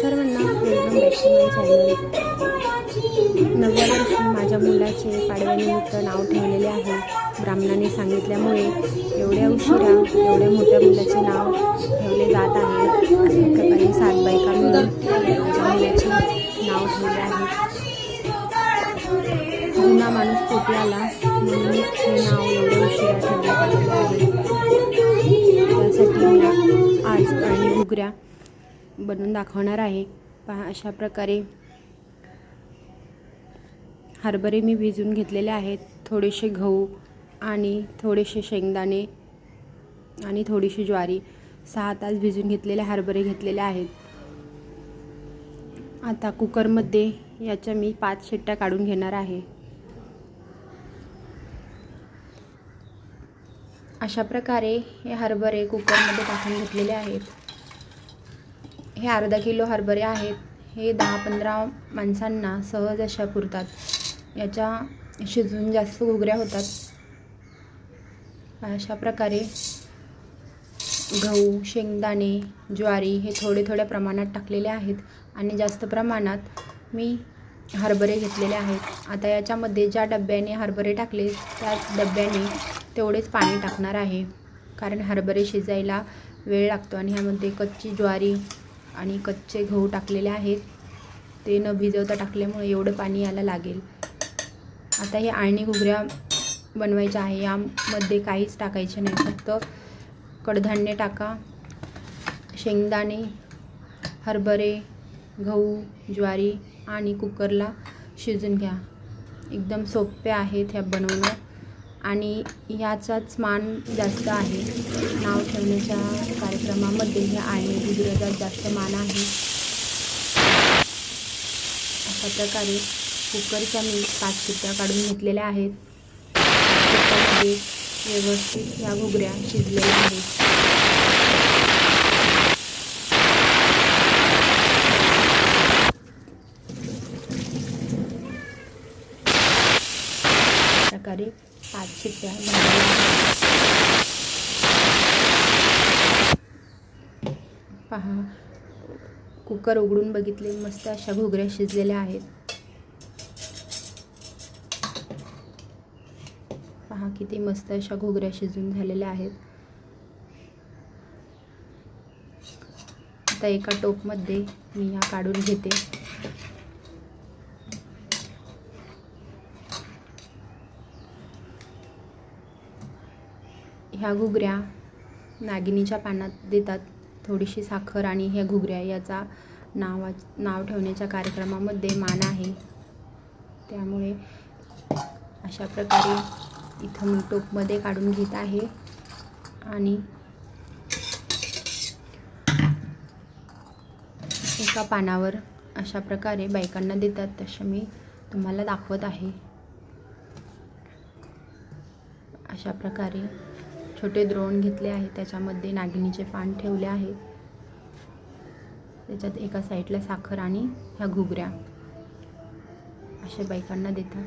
सर्वांना welcome back to my channel नव्या वर्षी माझ्या मुलाचे पाडव्यानिमित्त नाव ठेवलेले आहे. ब्राह्मणाने सांगितल्यामुळे एवढ्या उशिरा एवढ्या मोठ्या मुलाचे नाव ठेवले जात आहे. अशा प्रकारे सात बायका मिळून माझ्या मुलाचे नाव ठेवले आहे. जुना माणूस पोटी आला म्हणून हे नाव एवढ्या उशिरा ठेवण्यात आहे. त्यासाठी आज आणि घुगऱ्या बनवून दाखवणार आहे. पहा अशा प्रकारे हरभरे मी भिजून घेतलेले आहेत. थोडेसे गहू आणि थोडेसे शेंगदाणे आणि थोडीशी ज्वारी. सहा तास भिजून घेतलेले हरभरे घेतलेले आहेत. आता कुकरमध्ये याच्या मी पाच शिट्ट्या काढून घेणार आहे. अशा प्रकारे हे हरभरे कुकरमध्ये टाकून घेतलेले आहेत. हे अर्धा किलो हरभरे आहेत. हे दहा पंधरा माणसांना सहज अशा पुरतात. याच्या शिजून जास्त घुगऱ्या होतात. अशा प्रकारे गहू शेंगदाणे ज्वारी हे थोडे थोड्या प्रमाणात टाकलेले आहेत आणि जास्त प्रमाणात मी हरभरे घेतलेले आहेत. आता याच्यामध्ये ज्या डब्याने हरभरे टाकले त्या डब्याने तेवढेच पाणी टाकणार आहे. कारण हरभरे शिजायला वेळ लागतो आणि ह्यामध्ये कच्ची ज्वारी आणि कच्चे गहू टाकलेले आहेत. ते न भिजवता टाकल्यामुळे एवढं पाणी याला लागेल. आता हे आळणी घुगऱ्या बनवायच्या आहे. यामध्ये काहीच टाकायचे नाही. फक्त कडधान्य टाका. शेंगदाणे हरभरे गहू ज्वारी आणि कुकरला शिजून घ्या. एकदम सोपे आहेत ह्या बनवणं. आणि याचाच मान जास्त आहे. नाव ठेवण्याच्या कार्यक्रमामध्ये हे आहे. गुजरातात जास्त मान आहे. अशा प्रकारे कुकरच्या मी पाच शिट्ट्या काढून घेतलेल्या आहेत. कुकरमध्ये व्यवस्थित ह्या घुगऱ्या शिजलेल्या आहेत. प्रकारे पाच शिट्ट्या पहा. कुकर उघडून बघितले मस्त अशा घोगऱ्या शिजलेल्या आहेत. पहा किती मस्त अशा घोगऱ्या शिजून झालेल्या आहेत. आता एका टोपमध्ये मी ह्या काढून घेते. ह्या घुगऱ्या नागिनीच्या पानात देतात. थोडीशी साखर आणि ह्या घुगऱ्या याचा नावा नाव ठेवण्याच्या कार्यक्रमामध्ये मान आहे. त्यामुळे अशा प्रकारे इथं मी टोपमध्ये काढून घेत आहे. आणि एका पानावर अशा प्रकारे बायकांना देतात. तसं मी तुम्हाला दाखवत आहे. अशा प्रकारे छोटे द्रोण घेतले आहे त्याच्यामध्ये नागिनीचे पान ठेवले आहे. त्याच्यात एका साईडला साखर आणि ह्या घुगऱ्या अशा बायकांना देतात.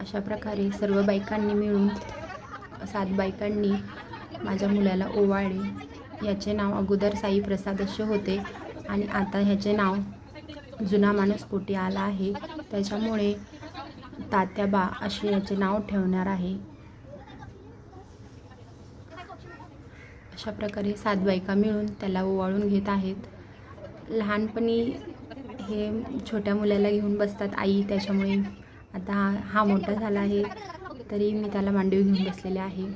अशा प्रकारे सर्व बायकांनी मिळून सात बायकांनी माझ्या मुलाला ओवाळे याचे नाव अगोदर साई प्रसाद असे होते आणि आता ह्याचे नाव जुना माणूस पोटी आला आहे त्याच्यामुळे तात्याबा असे याचे नाव ठेवणार आहे. अशा प्रकारे सात बायका मिळून त्याला ओवाळून घेत आहेत. लहानपणी हे छोट्या मुलाला घेऊन बसतात आई त्याच्यामुळे आता हा हा मोठा झाला आहे तरी मी त्याला मांडीव घेऊन बसलेले आहे.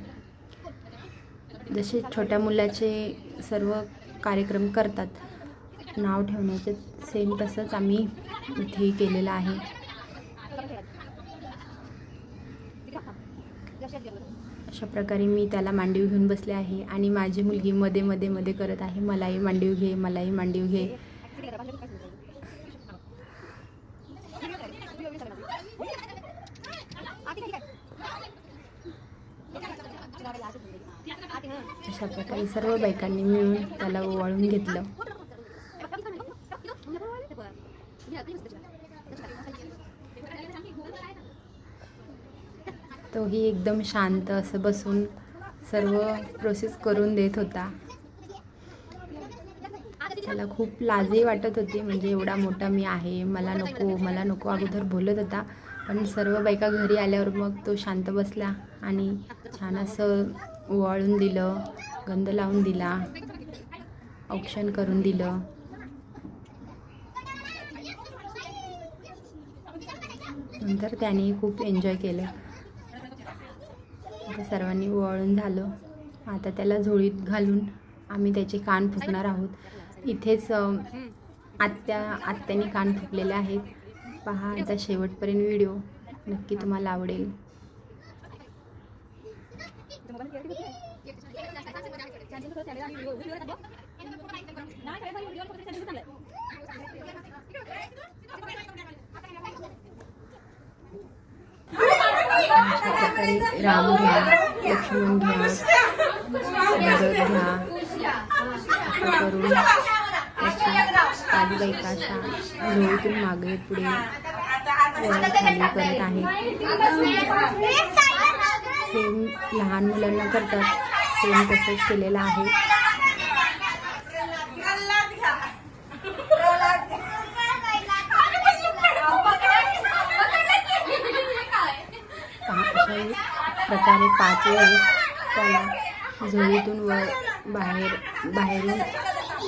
जसे छोट्या मुलाचे सर्व कार्यक्रम करतात नाव ठेवण्याचे सेम तसंच आम्ही इथे केलेलं आहे. अशा प्रकारे मी त्याला मांडीव घेऊन बसले आहे आणि माझी मुलगी मध्ये मध्ये मध्ये करत आहे. मलाही मांडीव घे मलाही मांडीव घे. अशा प्रकारे सर्व बायकांनी मिळून त्याला ओवाळून घेतलं. तोही एकदम शांत असं बसून सर्व प्रोसेस करून देत होता. त्याला खूप लाजही वाटत होती म्हणजे एवढा मोठा मी आहे मला नको मला नको अगोदर बोलत होता. पण सर्व बायका घरी आल्यावर मग तो शांत बसला आणि छान असं ओवाळून दिलं गंध लावून दिला औक्षण करून दिलं. नंतर त्याने खूप एन्जॉय केलं. आता सर्वांनी ओवाळून झालं. आता त्याला झोळीत घालून आम्ही त्याचे कान फुकणार आहोत. इथेच आत्या आत्याने कान फुकलेले आहेत. पहा आता शेवटपर्यंत व्हिडिओ. नक्की तुम्हाला आवडेल. अशा प्रकारे राम घ्या. लक्ष्मण घ्या भरत घ्या असं करून त्याची आधी बायका मागे पुढे खाली करत आहे सेम लहान मुलांना करतात सेम तसंच केलेलं आहे अशा प्रकारे त्याला झोळीतून वर बाहेर बाहेरून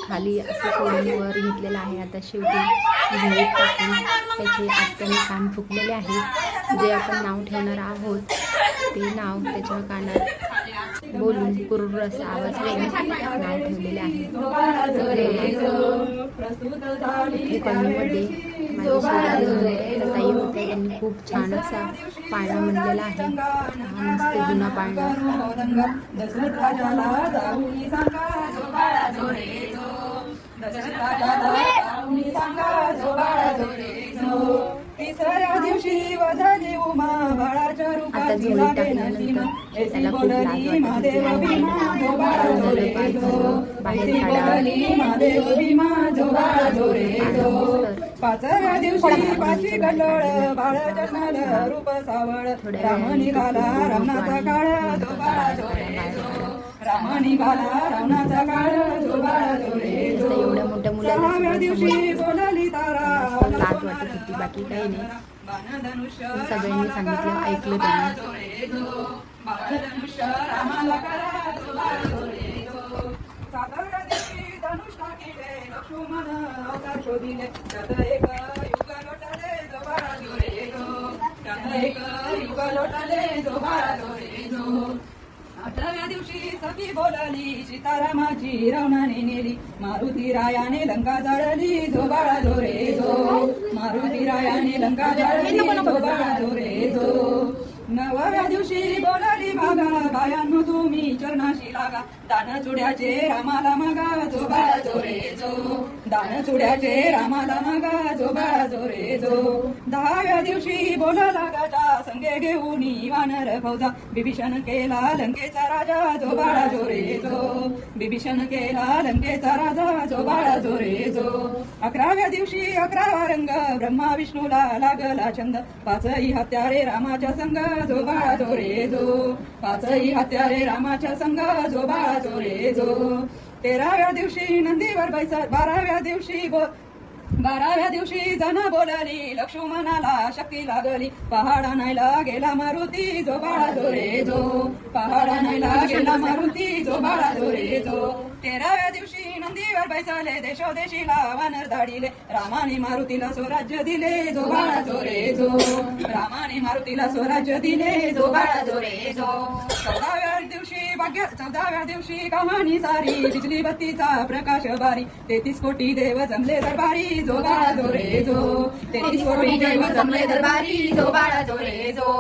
खाली असं सोडून वर घेतलेलं आहे. आता शेवटी झोळीत टाकून त्याचे आत्याने कान फुकलेले आहे. जे आपण नाव ठेवणार आहोत ते नाव त्याच्या कानात बोलून कुरुर असा आवाज नाव ठेवलेले आहे. शेजारी ताई होत्या त्यांनी खूप छान असा पाळणा म्हणलेला आहे. मस्त जुना पाळणा. तिसऱ्या दिवशी वझाली उमा बाळाच्या. ऐसी बोलली वाटत. महादेव. भीमा जो बाळा पाय जोरे झालं, पाय जो झालं, बाहेर ऐसी काढा. बोलली महादेव भीमा जो बाळा जोरे जो पाचव्या दिवशी पाचवी गडळ बाळ जन्माला रूप सावळ. राम निघाला आणि काळ जो बाळा जोरे जो राम निघाला रावणाचा काळ जो बाळा जोरे जो सहाव्या दिवशी. बोलाली तारा लाज वाटत होती. बाकी काही नाही. सगळ्यांनी सांगितलं ऐकलं त्यांनी. अठराव्या दिवशी सती बोलाली सीतारामाची रावणाने नेली. मारुती रायाने लंका जाळली जो बाळा जोरे जो. मारुती रायाने लंका जाळली जो बाळा जोरे जो. नवव्या दिवशी बोलाली मागा बायांनो तुम्ही चरणाशी लागा. दान चुड्याचे रामाला मागा जो बाळा जोरे जो. दान चुड्याचे रामाला मागा जो बाळा जोरे जो. दहाव्या दिवशी बोला लागाचा संगे घेऊन वानर फौजा बिभीषण केला लंकेचा राजा जो बाळा जोरे जो. बिभीषण केला लंकेचा राजा जो बाळा जोरे जो. अकराव्या दिवशी अकरावा रंग ब्रह्मा विष्णूला लागला छंद. पाचही हत्यारे रामाच्या संग. जो बाळा जोरे जो. पाचही हत्यारे रामाच्या संग जो बाळा जोरे जो. तेराव्या दिवशी नंदीवर बैसा बाराव्या दिवशी गो बाराव्या दिवशी जन बोलाली लक्ष्मणाला शक्ती लागली. पहाडा नायला गेला मारुती जो बाळा जो रे जो. पहाडा नायला गेला मारुती जो बाळा जो रे जो. तेराव्या दिवशी नंदीवर बैसाले देशोदेशीला वानर धाडिले रामाने मारुतीला स्वराज्य दिले जो बाळा जोरे जो. रामाने मारुतीला स्वराज्य दिले जो बाळा जोरे जो. चौदाव्या दिवशी भाग्य चौदाव्या दिवशी कहाणी सारी बिजली बत्तीचा प्रकाश बारी तेहतीस कोटी देव जमले दरबारी जो बाळा जोरे जो. तेहतीस कोटी देव जमले दरबारी जो बाळा जोरे जो.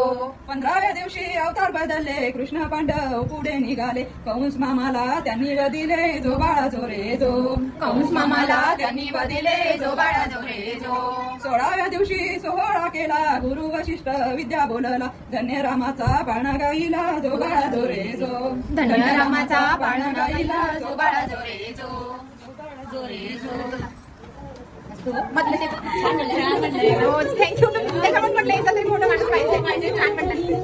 पंधराव्या दिवशी अवतार बदलले कृष्ण पांडव पुढे निघाले. कंस मामाला त्यांनी दिले जो बाळा जोरे जो कंस मामाला त्यांनी वदिले जो बाळा जोरे जो सोळाव्या दिवशी सोहळा केला गुरु वशिष्ठ विद्या बोलला. धन्य रामाचा पाळणा गाईला जो बाळा जोरे जो धन्य रामाचा पाळणा गाईला जो बाळा जो जोरे जो म्हटलं ते छान म्हणलं रोज थँक्यू त्याच्यामुळे म्हटलं एकदा तरी मोठं माणूस पाहिजे. छान म्हणलं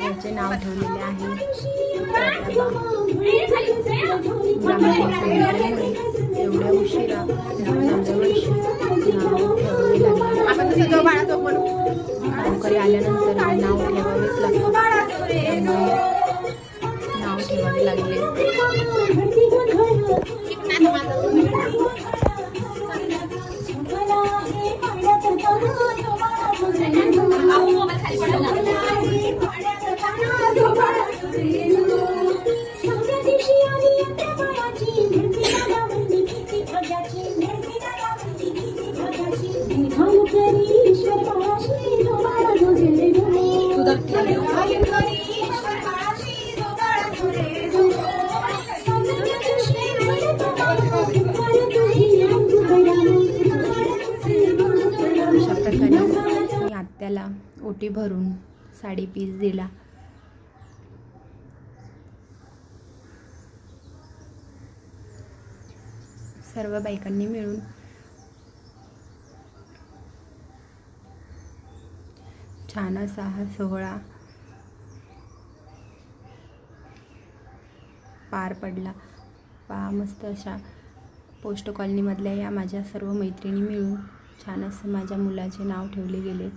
याचे नाव ठेवलेले आहे. एवढ्या उशिरा नाव ठेवावे लागले आल्यानंतर नाव ठेवावेच प्रकारे मी आत्याला ओटी भरून साडी पीस दिला. सर्व बायकांनी मिळून छान असा हा सोहळा पार पडला. पा मस्त अशा पोस्ट कॉलनीमधल्या या माझ्या सर्व मैत्रिणी मिळून. छान असं माझ्या मुलाचे नाव ठेवले गेले.